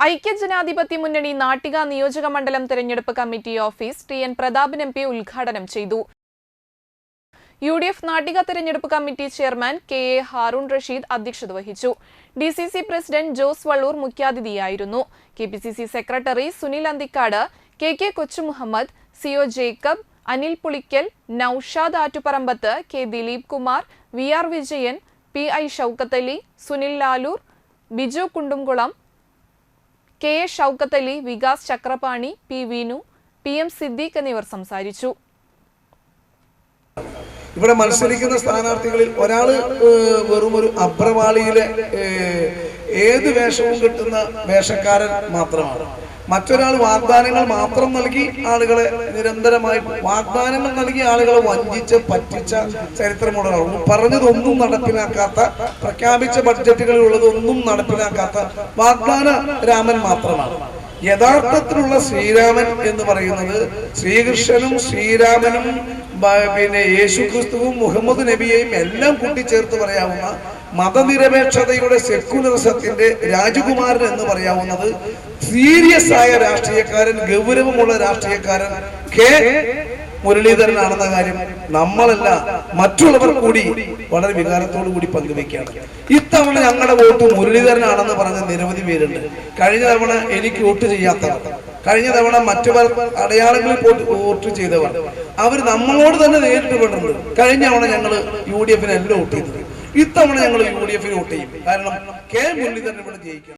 ഐക്യജനാധിപത്യ മുന്നണി നാട്ടിക നിയോജക മണ്ഡലം തെരഞ്ഞെടുപ്പ് committee office T N Prathapan M P ഉദ്ഘാടനം ചെയ്തു. യു ഡി എഫ് നാട്ടിക തെരഞ്ഞെടുപ്പ് committee chairman K A Haroon Rasheed അധ്യക്ഷത വഹിച്ചു. D C C president Jose Vallur മുഖ്യാതിഥിയായിരുന്നു. K P C C secretary Sunil Anthikad K K Kochumuhammed C O Jacob Anil Pulikkal Noushad Attuparambath K Dileep Kumar V R Vijayan P I Shoukathali Sunil Lalur Biju Kundumkulam K A Shoukath Vikas Chakrapani P Vinu P M Siddique എന്നിവർ സംസാരിച്ചു. ഇവിടെ മത്സരിക്കുന്ന സ്ഥാനാർത്ഥികളിൽ ഒരാൾ വെറും ഒരു അബ്രവാളിയിലെ ഏത് വേഷവും കിട്ടുന്ന വേഷക്കാരൻ മാത്രമാണ്. മറ്റൊരാൾ വാഗ്ദാനങ്ങൾ മാത്രം നൽകി ആളുകളെ നിരന്തരമായി വാഗ്ദാനങ്ങൾ നൽകി ആളുകളെ വഞ്ചിച്ച് പറ്റിച്ച ചരിത്രമുള്ള പറഞ്ഞതൊന്നും നടപ്പിലാക്കാത്ത പ്രഖ്യാപിച്ച ബഡ്ജറ്റുകളിൽ ഉള്ളതൊന്നും നടപ്പിലാക്കാത്ത വാഗ്ദാന രാമൻ മാത്രമാണ്. യഥാർത്ഥത്തിലുള്ള ശ്രീരാമൻ എന്ന് പറയുന്നത് ശ്രീകൃഷ്ണനും ശ്രീരാമനും പിന്നെ യേശു ക്രിസ്തുവും മുഹമ്മദ് നബിയെയും എല്ലാം കൂട്ടിച്ചേർത്ത് പറയാവുന്ന മതനിരപേക്ഷതയുടെ സെക്കുലറിസത്തിന്റെ രാജകുമാരൻ എന്ന് പറയാവുന്നത് സീരിയസ് ആയ രാഷ്ട്രീയക്കാരൻ ഗൗരവമുള്ള രാഷ്ട്രീയക്കാരൻ കെ മുരളീധരനാണെന്ന കാര്യം നമ്മളല്ല മറ്റുള്ളവർ കൂടി വളരെ വികാരത്തോടു കൂടി പങ്കുവെക്കുകയാണ് ഇത്തവണ ഞങ്ങളുടെ വോട്ട് മുരളീധരനാണെന്ന് പറഞ്ഞ നിരവധി പേരുണ്ട്. കഴിഞ്ഞ തവണ എനിക്ക് വോട്ട് ചെയ്യാത്തവർ കഴിഞ്ഞ തവണ മറ്റു പല അടയാളങ്ങളിൽ വോട്ട് ചെയ്തവർ അവർ നമ്മളോട് തന്നെ നേരിട്ട് പെടുന്നുണ്ട് കഴിഞ്ഞ തവണ ഞങ്ങൾ യു ഡി എഫിന് എല്ലാം വോട്ട് ചെയ്തത്. ഇത്തവണ ഞങ്ങൾ യു ഡി എഫിന് വോട്ട് ചെയ്യും. കാരണം കെ മുരളീധരൻ ഇവിടെ ജയിക്കണം.